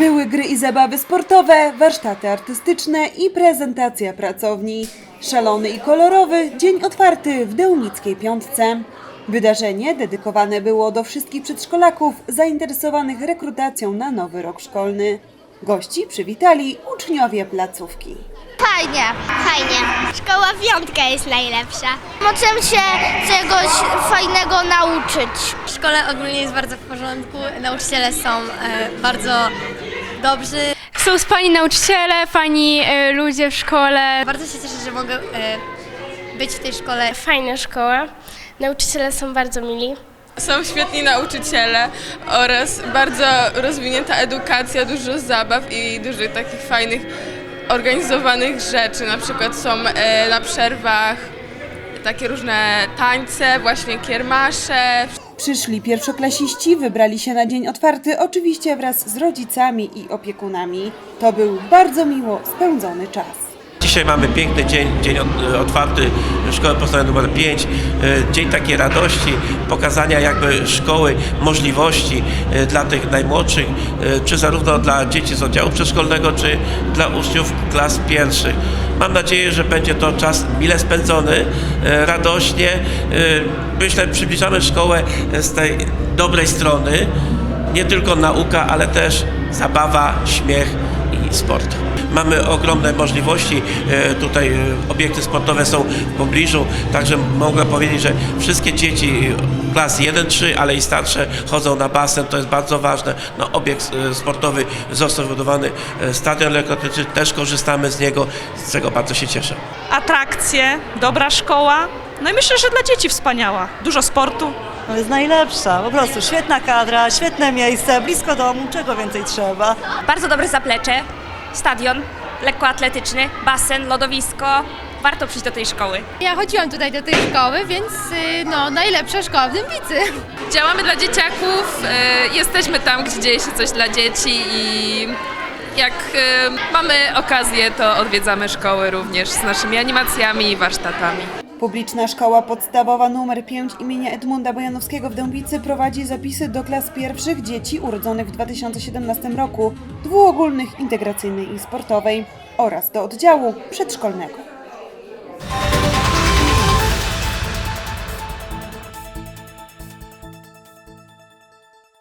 Były gry i zabawy sportowe, warsztaty artystyczne i prezentacja pracowni. Szalony i kolorowy dzień otwarty w Dełnickiej Piątce. Wydarzenie dedykowane było do wszystkich przedszkolaków zainteresowanych rekrutacją na nowy rok szkolny. Gości przywitali uczniowie placówki. Fajnie. Fajnie. Szkoła piątka jest najlepsza. Możemy się czegoś fajnego nauczyć. W szkole ogólnie jest bardzo w porządku, nauczyciele są e, bardzo dobrzy. Są fajni nauczyciele, fajni e, ludzie w szkole. Bardzo się cieszę, że mogę e, być w tej szkole. Fajna szkoła. Nauczyciele są bardzo mili. Są świetni nauczyciele oraz bardzo rozwinięta edukacja, dużo zabaw i dużo takich fajnych organizowanych rzeczy. Na przykład są e, na przerwach takie różne tańce, właśnie kiermasze, Przyszli pierwszoklasiści wybrali się na dzień otwarty, oczywiście wraz z rodzicami i opiekunami. To był bardzo miło spędzony czas. Dzisiaj mamy piękny dzień, dzień ot- otwarty Szkoły Podstawowej nr 5. e, Dzień takiej radości, pokazania jakby szkoły, możliwości e, dla tych najmłodszych, e, czy zarówno dla dzieci z oddziału przedszkolnego, czy dla uczniów klas pierwszych. Mam nadzieję, że będzie to czas mile spędzony, radośnie. Myślę, przybliżamy szkołę z tej dobrej strony. Nie tylko nauka, ale też zabawa, śmiech sport. Mamy ogromne możliwości, e, tutaj e, obiekty sportowe są w pobliżu, także mogę powiedzieć, że wszystkie dzieci klas 1-3, ale i starsze chodzą na basen, to jest bardzo ważne. No, obiekt e, sportowy został wybudowany, stadion lekkoatletyczny, też korzystamy z niego, z czego bardzo się cieszę. atrakcje, dobra szkoła. No i myślę, że dla dzieci wspaniała. Dużo sportu. No jest najlepsza, po prostu świetna kadra, świetne miejsce, blisko domu, czego więcej trzeba. Bardzo dobre zaplecze, stadion lekkoatletyczny, basen, lodowisko. Warto przyjść do tej szkoły. Ja chodziłam tutaj do tej szkoły, więc y, no, najlepsza szkoła w Dębicy. Działamy dla dzieciaków, e, jesteśmy tam, gdzie dzieje się coś dla dzieci i jak e, mamy okazję, to odwiedzamy szkoły również z naszymi animacjami i warsztatami. Publiczna Szkoła Podstawowa nr 5 imienia Edmunda Bojanowskiego w Dębicy prowadzi zapisy do klas pierwszych dzieci urodzonych w 2017 roku, dwuogólnych, integracyjnej i sportowej oraz do oddziału przedszkolnego.